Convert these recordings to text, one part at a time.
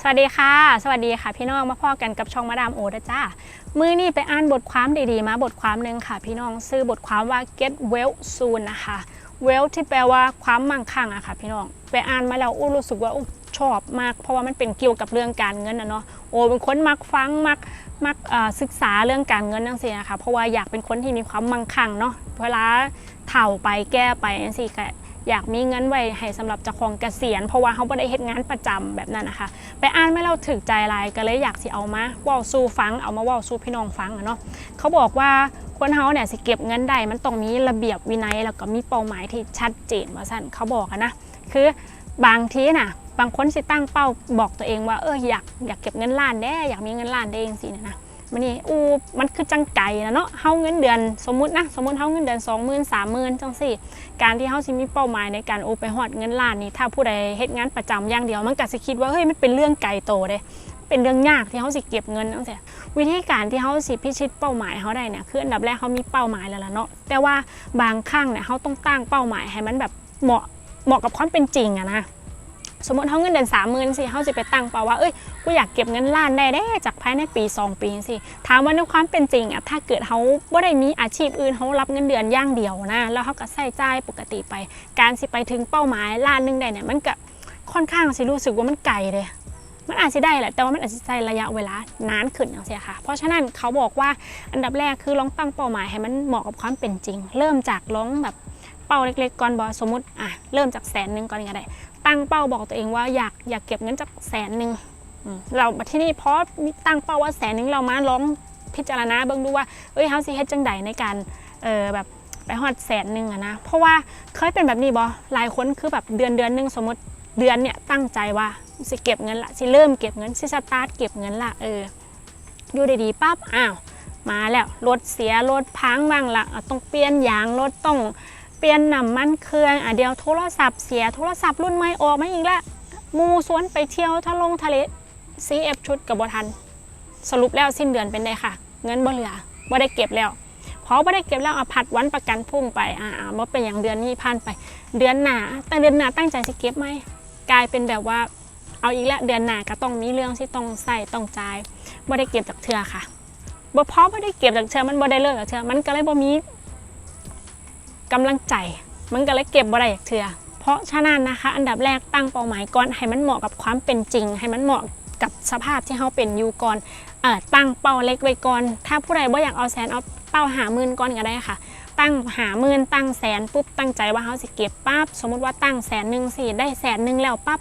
สวัสดีค่ะ สวัสดีค่ะพี่น้องมาพ่อกันกับช่องมาดามโอนะจ้ามือนี่ไปอ่านบทความดีๆ มาบทความหนึ่งค่ะ พี่น้องซื้อบทความว่า get well soon นะคะ well ที่แปลว่าความมั่งคั่งอะค่ะ พี่น้องไปอ่านมาแล้วอู้รู้สึกว่าอู้ชอบมาก เพราะว่ามันเป็นเกี่ยวกับเรื่องการเงินนะเนาะโอ้เป็นคนมักฟังมักมักศึกษาเรื่องการเงินนั่งสินะคะเพราะว่าอยากเป็นคนที่มีความมั่งคั่งเนาะเวลาเถ่าไปแก้ไปนั่นสิก็ อยากมีเงินไว้ให้สำหรับเจ้าของเกษียณเพราะว่าเขาไม่ได้เฮ็ดงานประจำแบบนั้นนะคะ ไปอ่านไม่เราถึกใจลายก็เลยอยากสิเอามาว่าสู่ฟังเอามาว่าสู่พี่น้องฟังอะเนาะเขาบอกว่าคนเฮาเนี่ยสิเก็บเงินได้มันต้องมีระเบียบวินัยแล้วก็มีเป้าหมายที่ชัดเจนว่าสั่นเขาบอกนะคือบางทีน่ะบางคนสิตั้งเป้าบอกตัวเองว่าเอออยากอยากเก็บเงินล้านแด้อยากมีเงินล้านได้เองสินะนะ มันนี่อูมันคือจังไก่นะเนาะเฮาเงินเดือนสมมุตินะสมมุติเฮาเงินเดือน20,000 30,000จังสี่ การที่เฮาสิมีเป้าหมายในการโอไปฮอดเงินล้านนี่ถ้าผู้ใดเฮ็ดงานประจำอย่างเดียว มันก็สิคิดว่าเฮ้ยมันเป็นเรื่องไกลโตเด้เป็นเรื่องยากที่เขาสิเก็บเงินตั้งแต่วิธีการที่เขาสิพิชิตเป้าหมายเขาได้เนี่ยคืออันดับแรกเขามีเป้าหมายแล้วล่ะเนาะแต่ว่าบางครั้งเนี่ยเขาต้องตั้งเป้าหมายให้มันแบบเหมาะเหมาะกับความเป็นจริงอะนะ สมมติเขาเงินเดือนสามหมื่นสิเขาจะไปตั้งเป้าว่าเอ้ยกูอยากเก็บเงินล้านได้ได้จากภายในปี 2 ปีสิถามว่าในความเป็นจริงอะถ้าเกิดเขาไม่ได้มีอาชีพอื่นเขารับเงินเดือนอย่างเดียวนะแล้วเขาก็ใส่ใจายปกติไป การสิไปถึงเป้าหมายล้านหนึงได้เนี่ยมันก็ค่อนข้างสิรู้สึกว่ามันไกลเลยมันอาจจะได้แหละแต่ว่ามันอาจจะใช้ระยะเวลานานขึ้นอย่างเสียค่ะ เพราะฉะนั้นเขาบอกว่าอันดับแรกคือลองตั้งเป้าหมายให้มันเหมาะกับความเป็นจริง เริ่มจากลองแบบเป้าเล็กๆก่อนบอสมมติอะเริ่มจากแสนหนึ่งก่อนก็ได้ ตั้งเป้าบอกตัวเองว่าอยากอยากเก็บเงินจากแสนหนึ่งอืมเราที่นี่เพราะมีตั้งเป้าว่าแสนหนึ่งเรามาลองพิจารณาเบิ่งดูว่าเอ้ยเฮาสิเฮ็ดจังใดในการเออแบบไปฮอดแสนหนึ่งอะนะเพราะว่าเคยเป็นแบบนี้บอหลายคนคือแบบเดือนเดือนหนึ่งสมมติเดือนเนี่ยตั้งใจว่าสิเก็บเงินละสิเริ่มเก็บเงินสิสตาร์ทเก็บเงินละเอออยู่ดีๆปั๊บอ้าวมาแล้วรถเสียรถพังบ้างละอะต้องเปลี่ยนยางรถต้อง เปลี่ยนน้ำมันเครื่องอะเดี๋ยวโทรศัพท์เสียโทรศัพท์รุ่นใหม่ออกมาอีกล้วหมูสวนไปเที่ยวทะลงทะเล CF ชุดกับบทัน สรุปแล้วสิ้นเดือนเป็นไงค่ะ เงินบ่เหลือบ่ได้เก็บแล้วเพราะบ่ได้เก็บแล้วเอาผัดวันประกันพุ่งไปอ่าบ่เป็นอย่างเดือนนี้ผ่านไป เดือนหน้าแต่เดือนหน้าตั้งใจสิเก็บไหมกลายเป็นแบบว่าเอาอีกแล้วเดือนหน้าก็ต้องมีเรื่องที่ต้องใส่ต้องจ่ายบ่ได้เก็บจากเทือค่ะบ่เพราะบ่ได้เก็บจากเทือมันบ่ได้เลิกจากเทือมันก็เลยบ่มี กำลังใจ มันก็เลยเก็บบ่ได้จากเทือเพราะฉะนั้นนะคะ อันดับแรกตั้งเป้าหมายก่อนให้มันเหมาะกับความเป็นจริง ให้มันเหมาะกับสภาพที่เขาเป็นอยู่ก่อนอตั้งเป้าเล็กไว้ก่อน ถ้าผู้ใดบ่อยากเอาแสนเอาเป้าหาหมื่นก่อนก็ได้ค่ะ ตั้งหาหมื่นตั้งแสนปุ๊บตั้งใจว่าเขาสิเก็บปั๊บสมมติว่าตั้งแสนหนึ่งสิได้แสนหนึ่งแล้วปั๊บ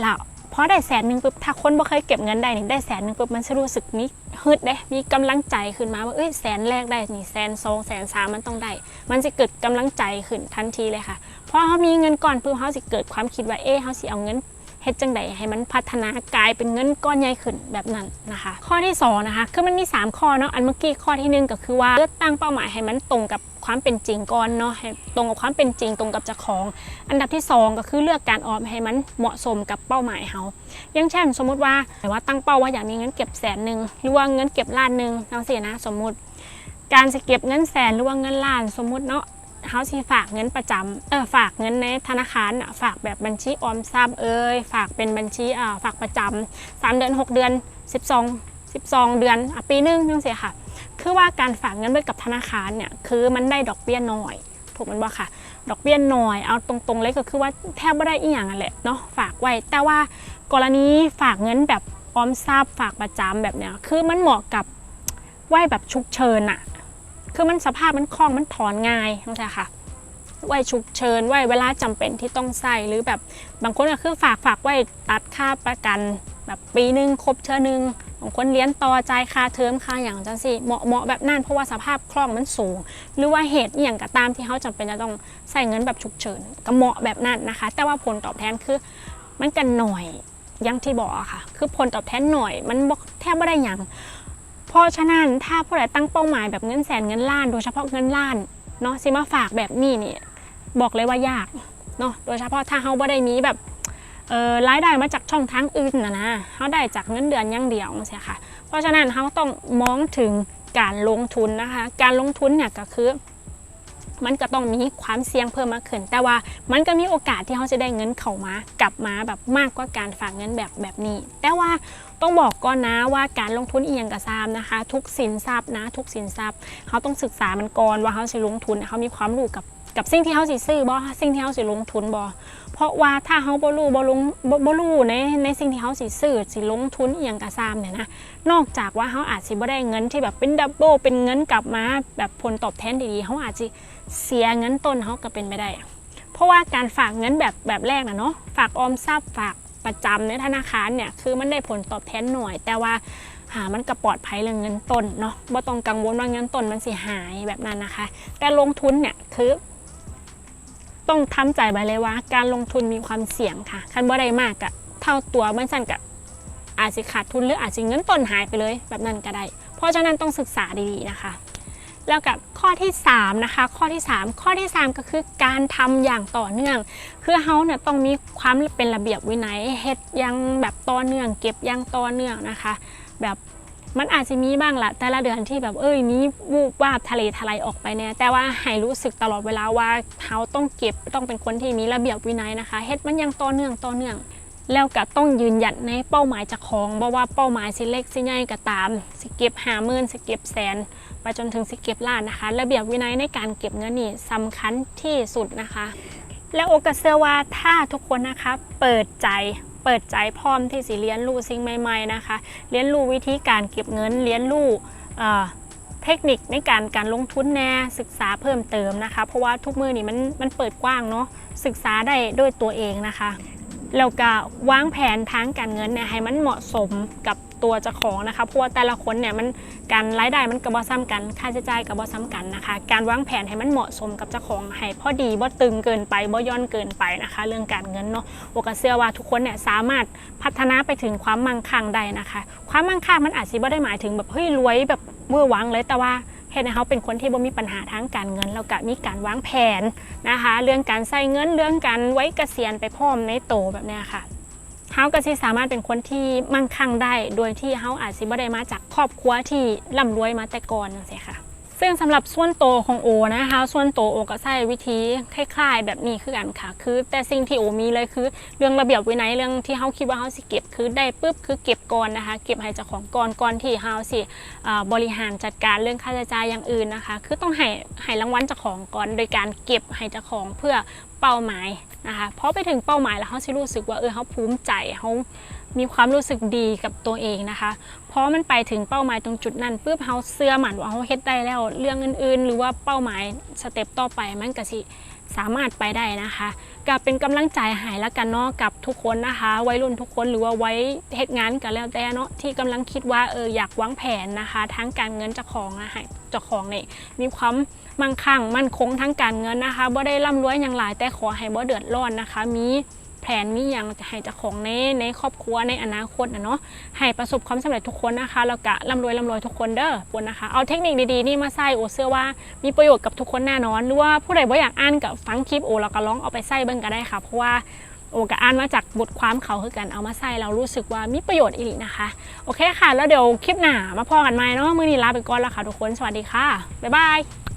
แล้ว พอได้แสนหนึ่งปุ๊บถ้าคนบ่เคยเก็บเงินได้นี่ได้แสนหนึ่งปุ๊บมันจะรู้สึกมีฮึดเด้มีกำลังใจขึ้นมาว่าเอ้ยแสนแรกได้นี่แสนสองแสนสามมันต้องได้ มันจะเกิดกำลังใจขึ้นทันทีเลยค่ะเพราะเขามีเงินก่อนปุ๊บเขาจะเกิดความคิดว่าเอ้เขาสิเอาเงิน เฮ็ดจังใดให้มันพัฒนากลายเป็นเงินก้อนใหญ่ขึ้นแบบนั้นนะคะ ข้อที่สองนะคะคือมันมี 3 ข้อเนาะอันเมื่อกี้ข้อที่หนึ่งก็คือว่าเลือกตั้งเป้าหมายให้มันตรงกับความเป็นจริงก่อนเนาะให้ตรงกับความเป็นจริงตรงกับเจ้าของ อันดับที่ 2 ก็คือเลือกการออมให้มันเหมาะสมกับเป้าหมายเขาอย่างเช่น สมมุติว่าแต่ว่าตั้งเป้าว่าอยากมีเงินเก็บแสนหนึ่งหรือว่าเงินเก็บล้านหนึ่งทั้งสี่นะสมมุติ การจะเก็บเงินแสนหรือว่าเงินล้านสมมุติเนาะ เขาสิฝากเงินประจำเออฝากเงินในธนาคารน่ะฝากแบบบัญชีออมทรัพย์เอ้ยฝากเป็นบัญชีอ่าฝากประจำสามเดือนหกเดือนสิบสองสิบสองเดือนอะปีหนึงนั่นสิค่ะ คือว่าการฝากเงินไว้กับธนาคารเนี่ยคือมันได้ดอกเบี้ยน้อยถูกมันบ่ค่ะ ดอกเบี้ยน้อยเอาตรงๆเลยก็คือว่าแทบไม่ได้อีหยังอะแหละเนาะฝากไว้แต่ว่ากรณีฝากเงินแบบออมทรัพย์ฝากประจำแบบเนี้ยคือมันเหมาะกับไว้แบบฉุกเฉินอะ คือมันสภาพมันคล่องมันถอนง่ายเข้าใจค่ะไว้ฉุกเฉินไว้เวลาจำเป็นที่ต้องใส่หรือแบบบางคนก็คือฝากฝากไว้ตัดค่าประกัน แบบปีหนึ่งครบเชื้อหนึ่งบางคนเลี้ยนต่อจ่ายค่าเทอมค่าอย่างจังสิเหมาะเหมาะแบบนั้นเพราะว่าสภาพคล่องมันสูง หรือว่าเหตุอย่างก็ตามที่เขาจำเป็นจะต้องใส่เงินแบบฉุกเฉินก็เหมาะแบบนั้นนะคะ แต่ว่าผลตอบแทนคือมันกันหน่อยยังที่บอกอะค่ะ คือผลตอบแทนหน่อย มันบ่แทบไม่ได้อย่าง เพราะฉะนั้นถ้าผู้ใดตั้งเป้าหมายแบบเงินแสนเงินล้าน โดยเฉพาะเงินล้านเนาะสิมาฝากแบบนี้นี่บอกเลยว่ายากเนาะโดยเฉพาะถ้าเขาบ่ได้มีแบบเออรายได้มาจากช่องทางอื่นนะนะเขาได้จากเงินเดือนอย่างเดียวใช่ค่ะ เพราะฉะนั้นเขาต้องมองถึงการลงทุนนะคะ การลงทุนเนี่ยก็คือ มันก็ต้องมีความเสี่ยงเพิ่มมากขึ้น แต่ว่ามันก็มีโอกาสที่เขาจะได้เงินเข้ามากลับมาแบบมากกว่าการฝากเงินแบบแบบนี้ แต่ว่า ต้องบอกก่อนนะว่าการลงทุนเอียงกับซามนะคะ ทุกสินทรัพย์นะ ทุกสินทรัพย์เขาต้องศึกษามันก่อนว่าเขาจะลงทุนเขามีความรู้กับกับสิ่งที่เขาสิซื้อบ่สิ่งที่เขาสิลงทุนบ่เพราะว่าถ้าเขาบ่รู้บ่ลงบ่รู้ในในสิ่งที่เขาสิซื้อสิลงทุนเอียงกับซามเนี่ยนะนอกจากว่าเขาอาจจะไม่ได้เงินที่แบบเป็นดับเบิลเป็นเงินกลับมาแบบผลตอบแทนดีๆเขาอาจจะเสียเงินต้นเขาก็เป็นไปได้ เพราะว่าการฝากเงินแบบแบบแรกนะเนาะฝากออมทรัพย์ฝาก ประจำในธนาคารเนี่ยคือมันได้ผลตอบแทนหน่อย แต่ว่าหามันก็ปลอดภัยเรื่องเงินต้นเนาะบ่ต้องกังวลว่าเงินต้นมันสิหายแบบนั้นนะคะ แต่ลงทุนเนี่ยคือต้องทำใจไปเลยว่า การลงทุนมีความเสี่ยงค่ะ คันบ่ได้มากอะเท่าตัวมันสั่นกับอาจจะขาดทุนหรืออาจจะเงินต้นหายไปเลยแบบนั้นก็ได้ เพราะฉะนั้นต้องศึกษาดีๆนะคะ แล้วกับข้อที่3นะคะข้อที่ 3 ข้อที่ 3 ก็คือการทำอย่างต่อเนื่อง คือเฮาเนี่ยต้องมีความเป็นระเบียบวินัยเฮ็ดยังแบบต่อเนื่อง เก็บยังต่อเนื่องนะคะ แบบมันอาจจะมีบ้างละแต่ละเดือนที่แบบเอ้ยมีวูบวาบทะเลทลายออกไปเนี่ยแต่ว่าให้รู้สึกตลอดเวลาว่าเฮาต้องเก็บต้องเป็นคนที่มีระเบียบวินัยนะคะเฮ็ดมันยังต่อเนื่องต่อเนื่อง แล้วก็ต้องยืนหยัดในเป้าหมายจากของบ่ว่าเป้าหมายสิเล็กสิใหญ่ก็ตาม สิเก็บหาหมื่นสิเก็บแสนไปจนถึงสิเก็บล้านนะคะ ระเบียบวินัยในการเก็บเงินนี่สำคัญที่สุดนะคะ และโอกาสเชื่อว่าถ้าทุกคนนะคะเปิดใจเปิดใจพร้อมที่สิเรียนรู้สิ่งใหม่ๆนะคะ เรียนรู้วิธีการเก็บเงินเรียนรู้เอ่อเทคนิคในการการลงทุนแน่ศึกษาเพิ่มเติมนะคะ เพราะว่าทุกมือนี่มันมันเปิดกว้างเนาะศึกษาได้ด้วยตัวเองนะคะ แล้วก็วางแผนทางการเงินเนี่ยให้มันเหมาะสมกับตัวเจ้าของนะคะเพราะว่าแต่ละคนเนี่ยมันการรายได้มันกระบอซ้ำกัน ค่าใช้จ่ายกระบอซ้ำกันนะคะ การวางแผนให้มันเหมาะสมกับเจ้าของให้พอดีบ่ตึงเกินไปบ่ย่อนเกินไปนะคะ เรื่องการเงินเนาะโอกาสเชื่อว่าทุกคนเนี่ยสามารถพัฒนาไปถึงความมั่งคั่งได้นะคะ ความมั่งคั่งมันอาจจะไม่ได้หมายถึงแบบเฮ้ยรวยแบบเวอร์วังเลยแต่ว่า เฮ็ดให้เขาเป็นคนที่บ่มีปัญหาทางการเงิน แล้วก็มีการวางแผนนะคะ เรื่องการใส่เงินเรื่องการไว้เกษียณไปพร้อมในโตแบบนี้ค่ะเฮาก็สิสามารถเป็นคนที่มั่งคั่งได้ โดยที่เฮาอาจสิบ่ได้มาจากครอบครัวที่ร่ำรวยมาแต่ก่อนนั่นสิค่ะ ซึ่งสำหรับส่วนโตของโอนะคะ ส่วนโตโอก็ใช้วิธีคล้ายๆ แบบนี้คือกันค่ะ คือแต่สิ่งที่โอมีเลยคือ เรื่องระเบียบวินัยเรื่องที่เฮาคิดว่าเฮาสิเก็บคือได้ปุ๊บคือเก็บก่อนนะคะ เก็บให้เจ้าของก่อนก่อนที่เฮาสิบริหารจัดการเรื่องค่าใช้จ่ายอย่างอื่นนะคะ คือต้องให้ให้รางวัลเจ้าของก่อนโดยการเก็บให้เจ้าของเพื่อเป้าหมายนะคะพอไปถึงเป้าหมายแล้วเขาสิรู้สึกว่าเออเขาภูมิใจเขา มีความรู้สึกดีกับตัวเองนะคะ เพอมันไปถึงเป้าหมายตรงจุดนั้นปุ๊บเขาเสื้อหมันว่าเขาเฮ็ดได้แล้วเรื่องอื่นๆ หรือว่าเป้าหมายสเต็ปต่อไปมันก็สิสามารถไปได้นะคะก็เป็นกำลังใจหายแล้วกันเนาะกับทุกคนนะคะวัยรุ่นทุกคนหรือว่าไว้เฮ็ดงานกันแล้วแต่เนาะที่กำลังคิดว่าเอออยากวางแผนนะคะ ทั้งการเงินเจ้าของอะให้เจ้าของเนี่ยมีความมั่งคั่งมั่นคงทั้งการเงินนะคะบ่ได้ร่ำรวยอย่างหลายแต่ขอให้บ่เดือดร้อนนะคะ มี แผนมีอย่างจะให้เจ้าของในในครอบครัวในอนาคตนะเนาะให้ประสบความสำเร็จทุกคนนะคะแล้วก็ร่ำรวยร่ำรวยทุกคนเด้อปนนะคะ เอาเทคนิคดีๆนี่มาใส่โอเชื่อว่ามีประโยชน์กับทุกคนแน่นอนหรือว่าผู้ใดบ่อยากอ่านกับฟังคลิปโอแล้วก็ลองเอาไปใส่เบิ่งก็ได้ค่ะเพราะว่าโอก็อ่านมาจากบทความเขาคือกันเอามาใส่เรารู้สึกว่ามีประโยชน์อีหลีนะคะ โอเคค่ะ แล้วเดี๋ยวคลิปหน้ามาพอกันใหมเนาะมื้อนี้ลาไปก่อนแล้วค่ะทุกคนสวัสดีค่ะบ๊ายบาย